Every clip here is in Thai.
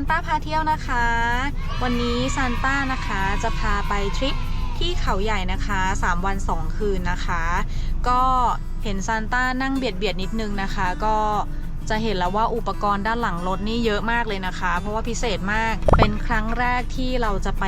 านต้าพาเที่ยวนะคะ วันนี้ซานต้านะคะจะพาไปทริปที่เขาใหญ่นะคะ 3 วัน 2 คืนนะคะ ก็เห็นซานต้านั่งเบียดเบียดนิดนึงนะคะ ก็จะเห็นแล้วว่าอุปกรณ์ด้านหลังรถนี่เยอะมากเลยนะคะ เพราะว่าพิเศษมากเป็นครั้งแรกที่เราจะไป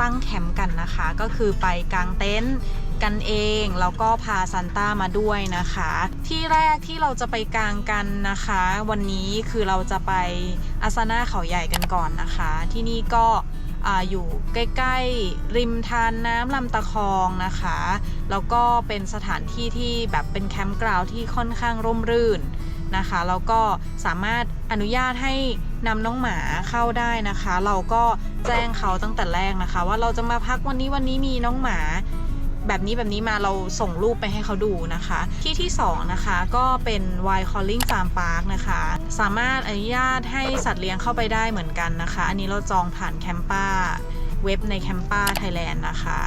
ตั้งแคมป์กันนะคะ ก็คือไปกางเต็นท์ กันเอง แล้วก็พาซันต้ามาด้วยนะคะ ที่แรกที่เราจะไปกางกันนะคะ วันนี้คือเราจะไปอาสนาเขาใหญ่กันก่อนนะคะ ที่นี่ก็ออยู่ใกล้ๆ ริมทานน้ำลำตะคองนะคะ แล้วก็เป็นสถานที่ที่แบบเป็นแคมป์กราวที่ค่อนข้างร่มรื่นนะคะ แล้วก็สามารถอนุญาตให้นำน้องหมาเข้าได้นะคะ เราก็แจ้งเขาตั้งแต่แรกนะคะ ว่าเราจะมาพักวันนี้วันนี้มีน้องหมา แบบนี้แบบนี้มาเราส่งรูปไปให้เขาดูนะคะ ที่ที่ 2 นะคะก็เป็น Wild Calling Farm Park นะคะ สามารถอนุญาตให้สัตว์เลี้ยงเข้าไปได้เหมือนกันนะคะ อันนี้เราจองผ่านแคมป้าเว็บในแคมป้าไทยแลนด์นะคะ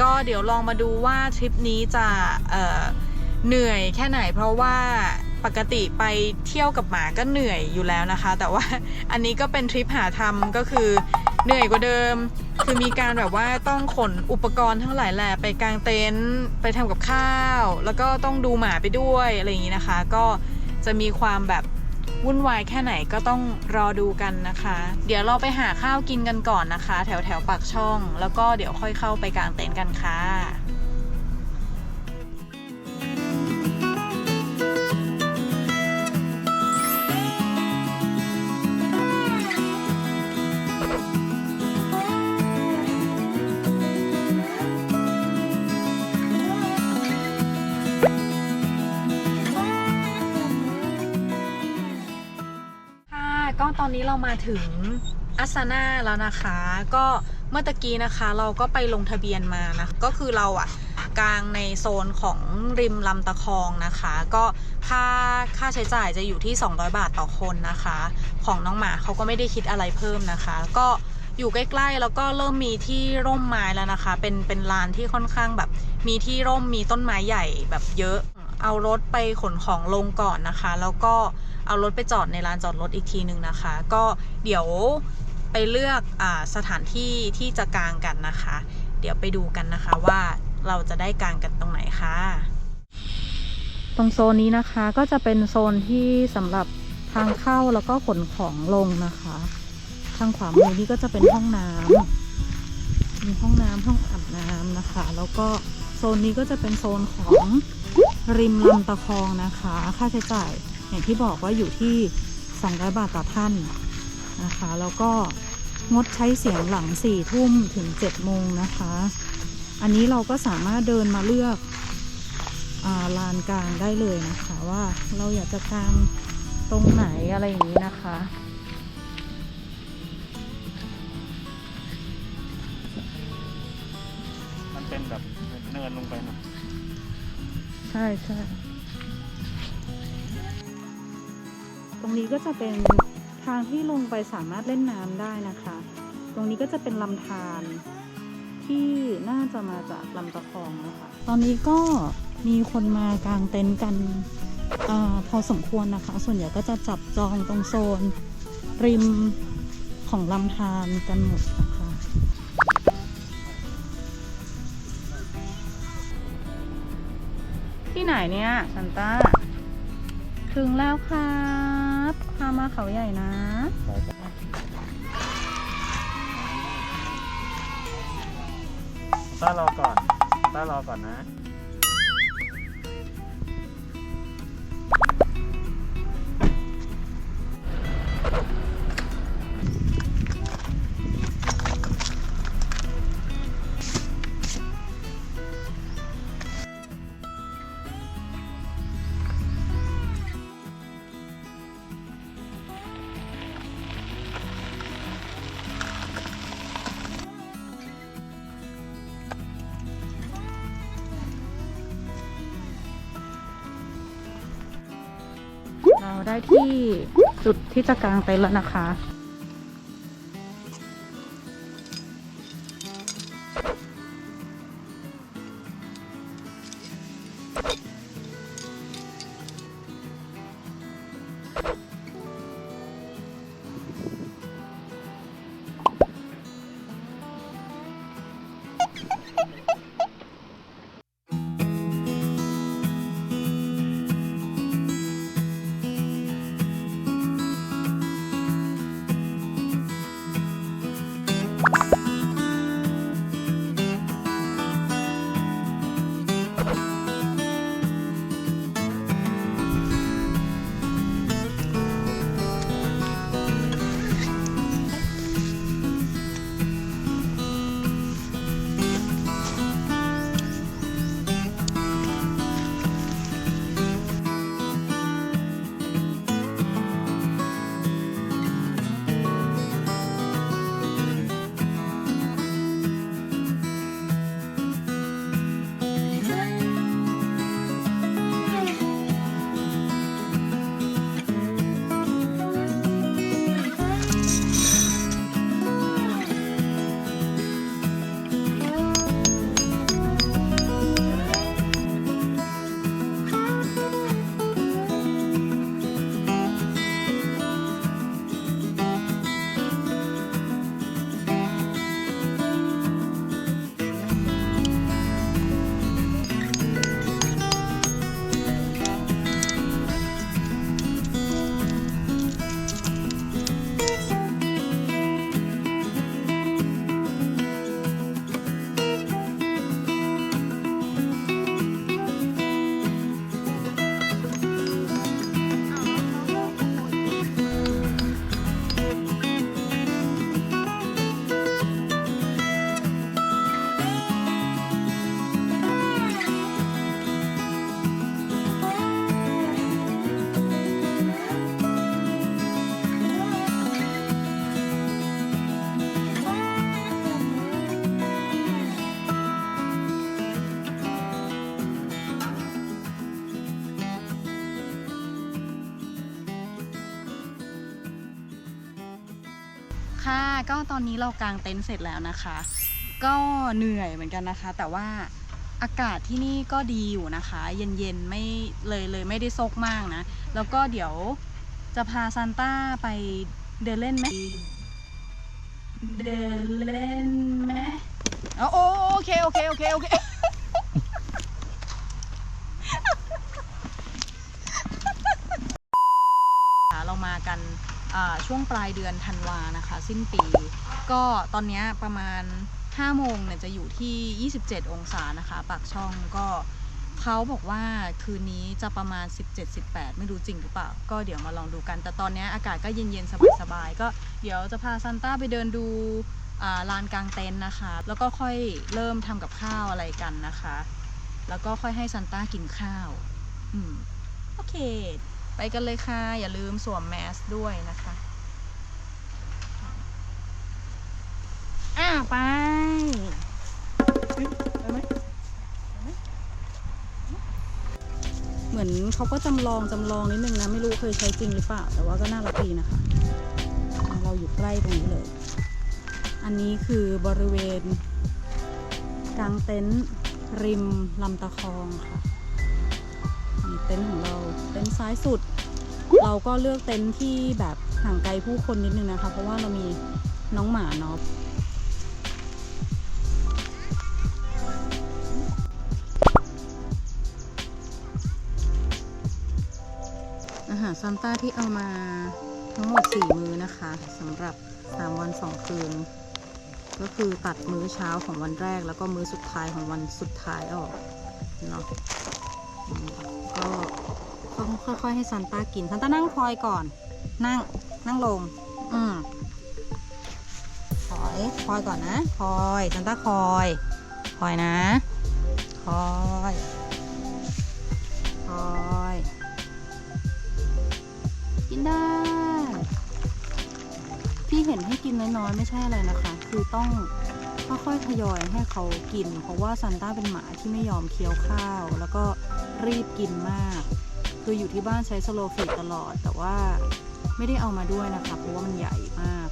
ก็เดี๋ยวลองมาดูว่าทริปนี้จะเเหนื่อยแค่ไหนเพราะว่าปกติไปเที่ยวกับหมาก็เหนื่อยอยู่แล้วนะคะ แต่ว่าอันนี้ก็เป็นทริปหาทำก็คือเหนื่อยกว่าเดิมคือมีการแบบว่าต้องขนอุปกรณ์ทั้งหลายแหละไปกางเต็นท์ไปทำกับข้าว แล้วก็ต้องดูหมาไปด้วยอะไรอย่างนี้นะคะ ก็จะมีความแบบวุ่นวายแค่ไหนก็ต้องรอดูกันนะคะ เดี๋ยวเราไปหาข้าวกินกันก่อนนะคะ แถวแถวปากช่อง แล้วก็เดี๋ยวค่อยเข้าไปกางเต็นท์กันค่ะ เรามาถึงอัสนาแล้วนะคะ ก็เมื่อตะกี้นะคะเราก็ไปลงทะเบียนมานะก็คือเราอะกลางในโซนของริมลำตะคองนะคะ ก็ค่าค่าใช้จ่ายจะอยู่ที่ 200 บาทต่อคนนะคะ ของน้องหมาเขาก็ไม่ได้คิดอะไรเพิ่มนะคะ ก็อยู่ใกล้ๆแล้วก็เริ่มมีที่ร่มไม้แล้วนะคะ เป็นเป็นลานที่ค่อนข้างแบบ มีที่ร่มมีต้นไม้ใหญ่แบบเยอะ เอารถไปขนของลงก่อนนะคะ แล้วก็ เอารถไปจอดในลานจอดรถอีกทีหนึ่งนะคะ ก็เดี๋ยวไปเลือกอสถานที่ที่จะกางกันนะคะ เดี๋ยวไปดูกันนะคะว่าเราจะได้กางกันตรงไหนคะตรงโซนนี้นะคะก็จะเป็นโซนที่สำหรับทางเข้าแล้วก็ขนของลงนะคะ ทางขวามือนี่ก็จะเป็นห้องน้ำมีห้องน้ำห้องอาบน้ำนะคะ แล้วก็โซนนี้ก็จะเป็นโซนของริมลำตะคองนะคะ ค่าใช้จ่าย อย่างที่บอกว่าอยู่ที่ 200 บาทต่อท่านนะคะ แล้วก็งดใช้เสียงหลัง4ทุ่มถึง7โมงนะคะ อันนี้เราก็สามารถเดินมาเลือกอาลานกลางได้เลยนะคะว่าเราอยากจะกางตรงไหนอะไรอย่างนี้นะคะมันเป็นแบบเนินลงไปหน่อยใช่ใช่ ตรงนี้ก็จะเป็นทางที่ลงไปสามารถเล่นน้ำได้นะคะ ตรงนี้ก็จะเป็นลำธารที่น่าจะมาจากลำตะคองนะคะ ตอนนี้ก็มีคนมากางเต็นท์กันอพอสมควรนะคะ ส่วนใหญ่ก็จะจับจองตรงโซน ริมของลำธารกันหมดนะคะ ที่ไหนเนี่ยซันต้าถึงแล้วครับพามาเขาใหญ่นะต้ารอก่อนต้ารอก่อนนะ ได้ที่จุดที่จะกางเต็นท์แล้วนะคะ ค่ะก็ตอนนี้เรากางเต็นท์เสร็จแล้วนะคะ ก็เหนื่อยเหมือนกันนะคะ แต่ว่าอากาศที่นี่ก็ดีอยู่นะคะ เย็นๆไม่เลยเลยไม่ได้ซกมากนะ แล้วก็เดี๋ยวจะพาซานต้าไปเดินเล่นไหมเดินเล่นไหมอ๋อโอโอเคโอเคโอเคโอเค เรามากันอ่า ช่วงปลายเดือนธันวานะคะ สิ้นปี ก็ตอนนี้ประมาณ 5 โมงเนี่ยจะอยู่ที่ 27 องศานะคะ ปากช่องก็เขาบอกว่าคืนนี้จะประมาณ 17-18 ไม่รู้จริงหรือเปล่า ก็เดี๋ยวมาลองดูกัน แต่ตอนนี้อากาศก็เย็น ๆ สบาย ๆ ก็เดี๋ยวจะพาซันต้าไปเดินดูลานกลางเต็นท์นะคะ แล้วก็ค่อยเริ่มทำกับข้าวอะไรกันนะคะ แล้วก็ค่อยให้ซันต้ากินข้าว อืม โอเค ไปกันเลยค่ะ อย่าลืมสวมแมสด้วยนะคะอ่าไปไปไหมเหมือนเขาก็จำลองจำลองนิดนึงนะ ไม่รู้เคยใช้จริงหรือเปล่า แต่ว่าก็น่ารักดีนะคะ เราอยู่ใกล้ตรงนี้เลย อันนี้คือบริเวณกลางเต็นท์ริมลำตะคองค่ะ เต็นท์ของเราเต็นท์ซ้ายสุด เราก็เลือกเต็นท์ที่แบบห่างไกลผู้คนนิดนึงนะคะ เพราะว่าเรามีน้องหมาเนาะอาหารซันต้าที่เอามาทั้งหมด 4 มื้อนะคะสำหรับ 3 วัน 2 คืน ก็คือตัดมื้อเช้าของวันแรก แล้วก็มื้อสุดท้ายของวันสุดท้ายออกเนาะ ก็ต้องค่อยๆให้ซันต้ากินซันต้านั่งคอยก่อน นั่งนั่งลง อืมคอยคอยก่อนนะคอยซันต้าคอยคอยนะคอยคอยกินได้ที่เห็นให้กินน้อยๆไม่ใช่อะไรนะคะ คือต้องค่อยๆทยอยให้เขากิน เพราะว่าซันต้าเป็นหมาที่ไม่ยอมเคี้ยวข้าวแล้วก็ รีบกินมาก คืออยู่ที่บ้านใช้สโลฟีดตลอด แต่ว่าไม่ได้เอามาด้วยนะคะ เพราะว่ามันใหญ่มาก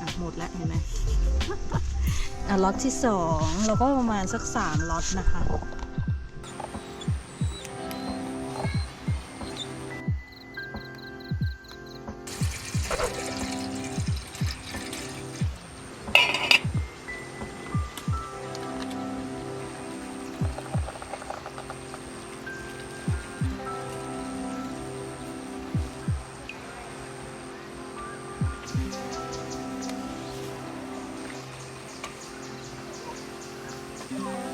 อะ หมดแล้วเห็นไหมอะล็อตที่สองเราก็ประมาณสักสามล็อตนะคะ Yeah.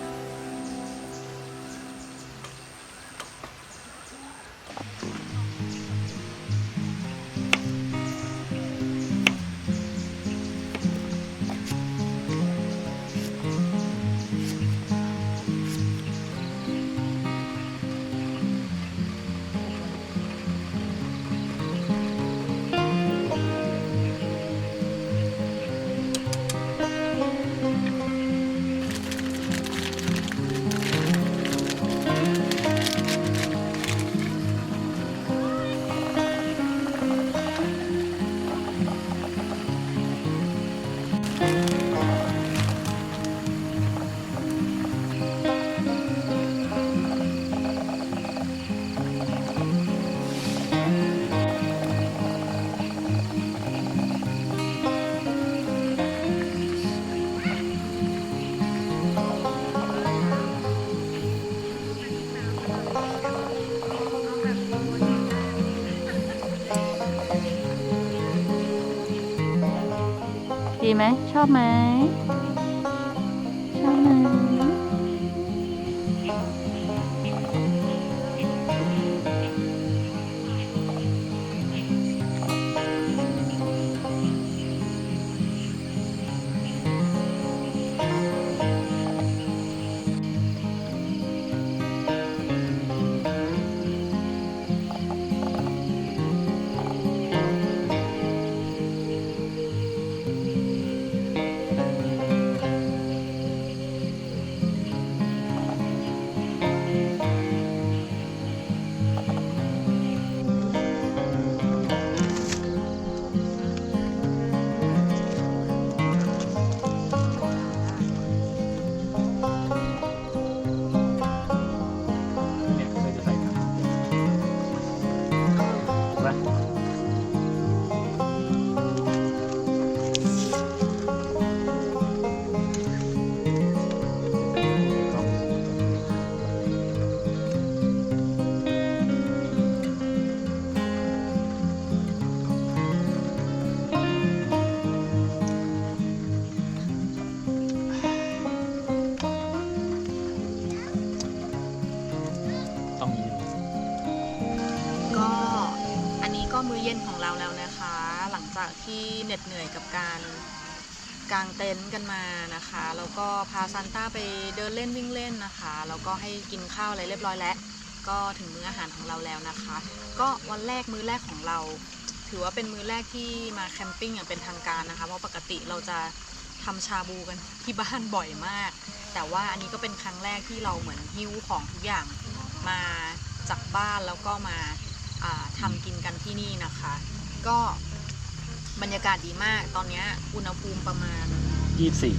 ไหมชอบไหม เย็นของเราแล้วนะคะ หลังจากที่เหน็ดเหนื่อยกับการกางเต็นท์กันมานะคะ แล้วก็พาซันต้าไปเดินเล่นวิ่งเล่นนะคะ แล้วก็ให้กินข้าวอะไรเรียบร้อยแล้ว ก็ถึงมื้ออาหารของเราแล้วนะคะ ก็วันแรกมื้อแรกของเรา ถือว่าเป็นมื้อแรกที่มาแคมปิ้งอย่างเป็นทางการนะคะ เพราะปกติเราจะทำชาบูกันที่บ้านบ่อยมาก แต่ว่าอันนี้ก็เป็นครั้งแรกที่เราเหมือนหิ้วของทุกอย่างมาจากบ้านแล้วก็มา ทำกินกันที่นี่นะคะ ก็บรรยากาศดีมาก ตอนนี้อุณหภูมิประมาณยี่สี่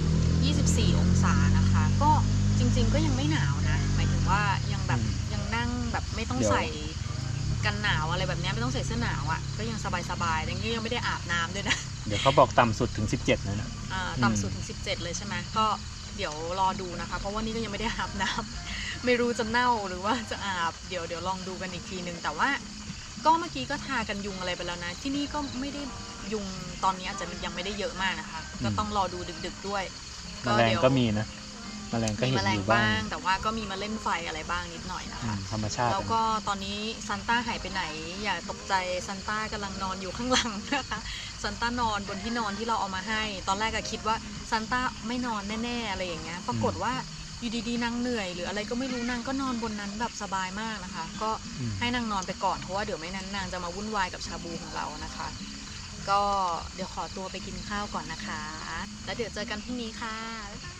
24 องศานะคะ ก็จริง ๆ ก็ยังไม่หนาวนะ หมายถึงว่ายังแบบอืมยังนั่งแบบไม่ต้องเดี๋ยว ใส่กันหนาวอะไรแบบเนี้ยไม่ต้องใส่เสื้อหนาวอะ่ะ ก็ยังสบายๆแต่นี่ยังไม่ได้อาบน้ำด้วยนะ เดี๋ยวเขาบอกต่ำสุดถึง 17นะนะ อ่าอืมต่ำสุดถึง 17 เลยใช่ไหมก็เดี๋ยวรอดูนะคะ เพราะว่านี่ก็ยังไม่ได้อาบน้ำ ไม่รู้จะเน่าหรือว่าจะอาบ เดี๋ยวเดี๋ยวลองดูกันอีกทีนึง แต่ว่า ก็เมื่อกี้ก็ทากันยุงอะไรไปแล้วนะ ที่นี่ก็ไม่ได้ยุงตอนนี้อาจจะยังไม่ได้เยอะมากนะคะ ก็ต้องรอดูดึก ๆด้วยแมลงก็มีนะแมลงก็มีเห็แมนลองยู่บ้าบ้างงแต่ว่าก็มีมาเล่นไฟอะไรบ้างนิดหน่อยนะอืคะมธรรมชาติ แล้วก็ตอนนี้ซันต้าหายไปไหน อย่าตกใจซันต้ากำลังนอนอยู่ข้างหลังนะคะซันต้านอนบนที่นอนที่เราเอามาให้ ตอนแรกก็คิดว่าซันต้าไม่นอนแน่ๆอะไรอย่างเงี้ย ปรากฏว่า อยู่ดีๆนางเหนื่อย หรืออะไรก็ไม่รู้นางก็นอนบนนั้นแบบสบายมากนะคะ ก็อืมให้นางนอนไปก่อนเพราะว่าเดี๋ยวไม่นั้นนางจะมาวุ่นวายกับชาบูของเรานะคะ ก็เดี๋ยวขอตัวไปกินข้าวก่อนนะคะ แล้วเดี๋ยวเจอกันพรุ่งนี้ค่ะ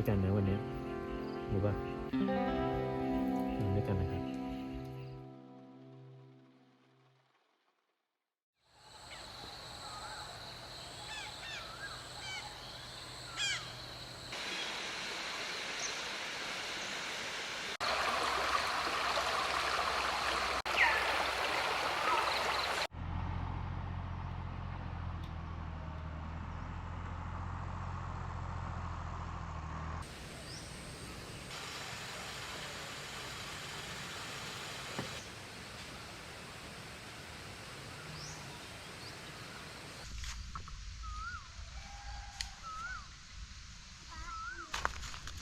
ด้วยกันนะวันนี้รู้ป่ะ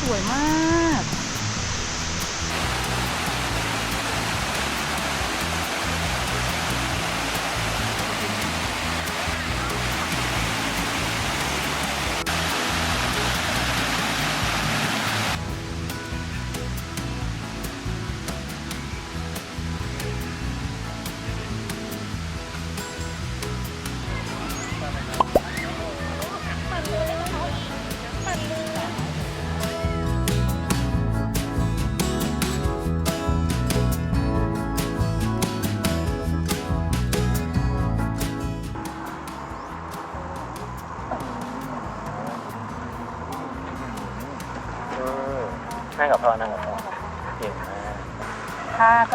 สวยมาก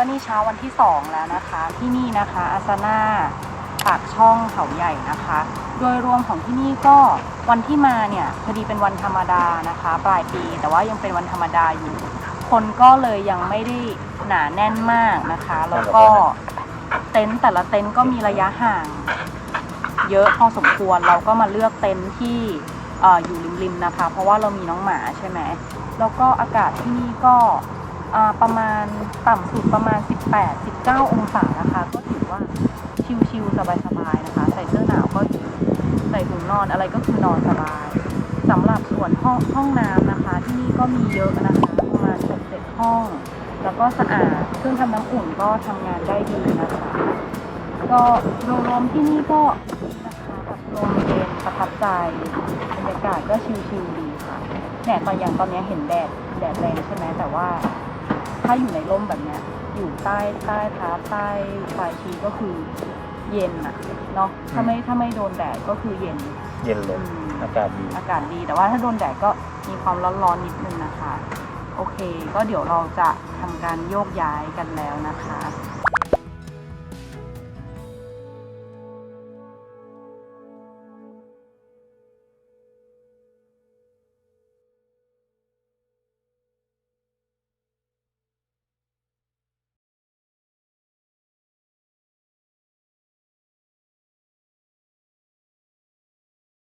ก็นี่เช้าวันที่ 2 แล้วนะคะ ที่นี่นะคะอาซาน่าปากช่องเขาใหญ่นะคะ โดยรวมของที่นี่ก็วันที่มาเนี่ยพอดีเป็นวันธรรมดานะคะ ปลายปี แต่ว่ายังเป็นวันธรรมดาอยู่ คนก็เลยยังไม่ได้หนาแน่นมากนะคะ แล้วก็เต็นท์แต่ละเต็นท์ก็มีระยะห่าง เยอะพอสมควรเราก็มาเลือกเต็นท์ที่อยู่ริมๆนะคะ เพราะว่าเรามีน้องหมาใช่ไหมแล้วก็อากาศที่นี่ก็ ประมาณต่ำสุดประมาณ 18-19 องศานะคะ ก็ถือว่าชิลๆสบายๆนะคะ ใส่เสื้อหนาวก็อยู่ใส่ถุงนอนอะไรก็คือนอนสบายสำหรับส่วนห้องห้องน้ำนะคะ ที่นี่ก็มีเยอะนะคะประมาณ6-7ห้อง แล้วก็สะอาดเครื่องทำน้ำอุ่นก็ทำงานได้ดีนะคะ ก็โดยรวมที่นี่ก็นะคะแบบลมเย็นประทับใจบรรยากาศก็ชิลๆดีค่ะเนี่ตอนอย่างตอนนี้เห็นแดดแดดแรงใช่ไหมแต่ว่า ถ้าอยู่ในร่มแบบเนี้ย อยู่ใต้ใต้เท้าใต้ปลายชีก็คือเย็นอะเนาะถ้าไม่ถ้าไม่โดนแดดก็คือเย็น เย็นเลยอืม อากาศดี อากาศดีแต่ว่าถ้าโดนแดดก็มีความร้อนๆนิดนึงนะคะ โอเค ก็เดี๋ยวเราจะทำการโยกย้ายกันแล้วนะคะ